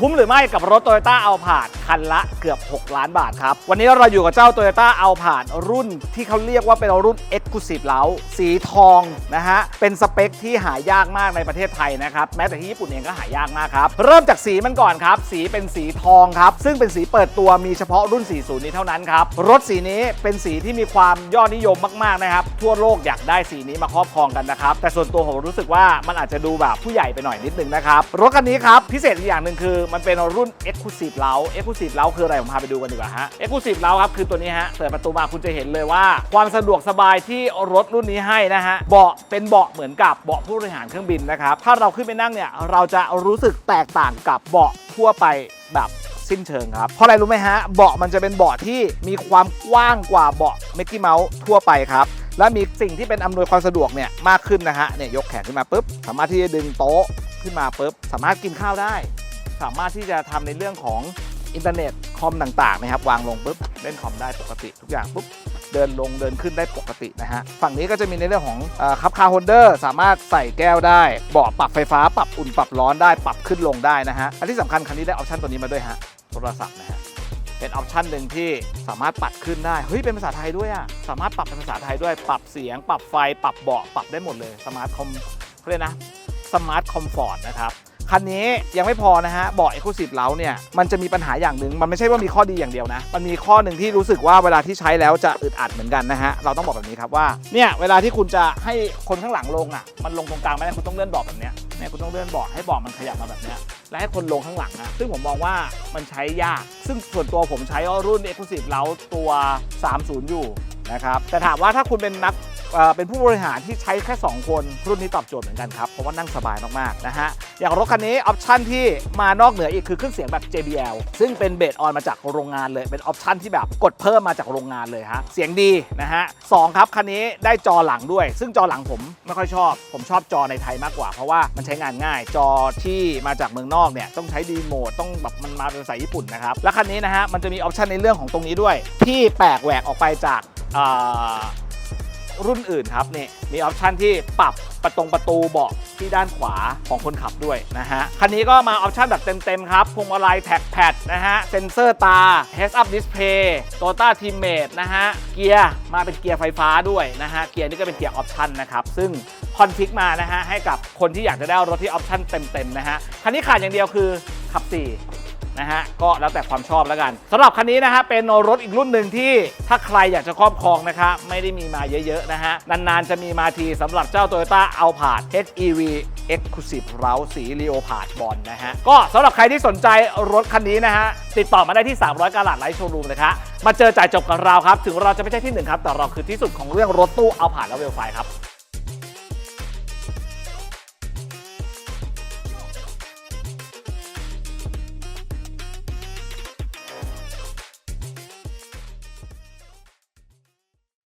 คุ้มหรือไม่กับรถ Toyota a l p a r d คันละเกือบ 6 ล้านบาทครับ วันนี้เราอยู่กับเจ้า Toyota a l p a r d รุ่นที่เขาเรียกว่าเป็นรุ่น Exclusive แล้วสีทองนะฮะ เป็นสเปคที่หายากมากในประเทศไทยนะครับ แม้แต่ที่ญี่ปุ่นเองก็หายากมากครับ เริ่มจากสีมันก่อนครับ สีเป็นสีทองครับ ซึ่งเป็นสีเปิดตัวมีเฉพาะรุ่น 40 นี้เท่านั้นครับ รถสีนี้เป็นสีที่มีความยอดนิยมมากๆนะครับ ทั่วโลกอยากได้สีนี้มาครอบครองกันนะครับ แต่ส่วนตัวผมรู้สึกว่ามันอาจจะดูแบบผู้ใหญ่ไปหน่อยนิดนึงนะครับ รถคันนี้ครับพิเศษอีกอย่างหนึ่งคือมันเป็นรุ่น Exclusive เล้า Exclusive เล้าคืออะไร ผมพาไปดูกันดีกว่าฮะ Exclusive เล้าครับคือตัวนี้ฮะ เปิดประตูมาคุณจะเห็นเลยว่า ความสะดวกสบายที่รถรุ่นนี้ให้นะฮะ เบาะเป็นเบาะเหมือนกับเบาะผู้บริหารเครื่องบินนะครับ ถ้าเราขึ้นไปนั่งเนี่ย เราจะรู้สึกแตกต่างกับเบาะทั่วไปแบบสิ้นเชิงครับ เพราะอะไรรู้ไหมฮะ เบาะมันจะเป็นเบาะที่มีความกว้างกว่าเบาะเมกกี้เมาส์ทั่วไปครับ และมีสิ่งที่เป็นอำนวยความสะดวกเนี่ยมากขึ้นนะฮะ เนี่ยยกแขนขึ้นมาปุ๊บ สามารถที่จะดึงโต๊ะขึ้นมาปุ๊บ สามารถกินข้าวได้ สามารถที่จะทำในเรื่องของอินเทอร์เน็ตคอมต่างๆนะครับวางลงปุ๊บเล่นคอมได้ปกติทุกอย่างปุ๊บเดินลงเดินขึ้นได้ปกตินะฮะฝั่งนี้ก็จะมีในเรื่องของคับคาร์โฮลเดอร์สามารถใส่แก้วได้เบาะปรับไฟฟ้า ปรับอุ่นปรับร้อนได้ปรับขึ้นลงได้นะฮะอันที่สำคัญคันนี้ได้ออปชันตัวนี้มาด้วยฮะโทรศัพท์นะฮะเป็นออปชันหนึ่งที่สามารถปัดขึ้นได้เฮ้ยเป็นภาษาไทยด้วยอะสามารถปรับเป็นภาษาไทยด้วยปรับเสียง ปรับไฟ ปรับเบาะปรับได้หมดเลยสมาร์ทคอมเขาเรียกนะสมาร์ทคอมฟอร์ตนะครับ คันนี้ยังไม่พอนะฮะเบาะ Exclusive เล้าเนี่ยมันจะมีปัญหาอย่างหนึ่งมันไม่ใช่ว่ามีข้อดีอย่างเดียวนะ มันมีข้อหนึ่งที่รู้สึกว่าเวลาที่ใช้แล้วจะอึดอัดเหมือนกันนะฮะเราต้องบอกแบบนี้ครับว่าเนี่ยเวลาที่คุณจะให้คนข้างหลังลงอะมันลงตรงกลางไม่ได้คุณต้องเลื่อนเบาะแบบเนี้ยเนี่ยคุณต้องเลื่อนเบาะให้เบาะมันขยับมาแบบเนี้ยและให้คนลงข้างหลังอะซึ่งผมมองว่ามันใช้ยาก ซึ่งส่วนตัวผมใช้รุ่น Exclusive เล้าตัว 30 อยู่นะครับแต่ถามว่าถ้าคุณเป็นนัก เป็นผู้บริหารที่ใช้แค่ 2 คน รุ่นนี้ตอบโจทย์เหมือนกันครับ เพราะว่านั่งสบายมากๆนะฮะ อย่างรถคันนี้ออปชันที่มานอกเหนืออีกคือเครื่องเสียงแบบ JBL ซึ่งเป็นเบสออนมาจากโรงงานเลย เป็นออปชันที่แบบกดเพิ่มมาจากโรงงานเลยฮะ เสียงดีนะฮะสองครับคันนี้ได้จอหลังด้วย ซึ่งจอหลังผมไม่ค่อยชอบ ผมชอบจอในไทยมากกว่า เพราะว่ามันใช้งานง่าย จอที่มาจากเมืองนอกเนี่ยต้องใช้ดีโมดต้องแบบมันมาเป็นภาษาญี่ปุ่นนะครับ และคันนี้นะฮะมันจะมีออปชันในเรื่องของตรงนี้ด้วย ที่แปลกแหวกออกไปจาก รุ่นอื่นครับนี่มีออปชันที่ปรับประตรงประตูเบาะที่ด้านขวาของคนขับด้วยนะฮะ คันนี้ก็มาออปชันแบบเต็มๆครับพวงมาลัยแท็กแพดนะฮะ เซนเซอร์ตา Heads Up Display Toyota Teammate นะฮะ เกียร์มาเป็นเกียร์ไฟฟ้าด้วยนะฮะ เกียร์นี่ก็เป็นเกียร์ออปชันนะครับ ซึ่งคอนฟิกมานะฮะให้กับคนที่อยากจะได้รถที่ออปชันเต็มๆนะฮะ คันนี้ขาดอย่างเดียวคือขับ4 นะฮะก็แล้วแต่ความชอบแล้วกันสำหรับคันนี้นะฮะเป็นรถอีกรุ่นหนึ่งที่ถ้าใครอยากจะครอบครองนะคะไม่ได้มีมาเยอะๆนะฮะนานๆจะมีมาทีสำหรับเจ้า Toyota a l p a r d HEV Exclusive เราสี Leopard บอลนะฮะก็สำหรับใครที่สนใจรถคันนี้นะฮะติดต่อมาได้ที่ 300กาลัดไลท์โชว์รูมนะคะมาเจอจ่ายจบกับเราครับ ถึงเราจะไม่ใช่ที่หนึ่งครับ แต่เราคือที่สุดของเรื่องรถตู้ a l p a r d และเวลไฟครับ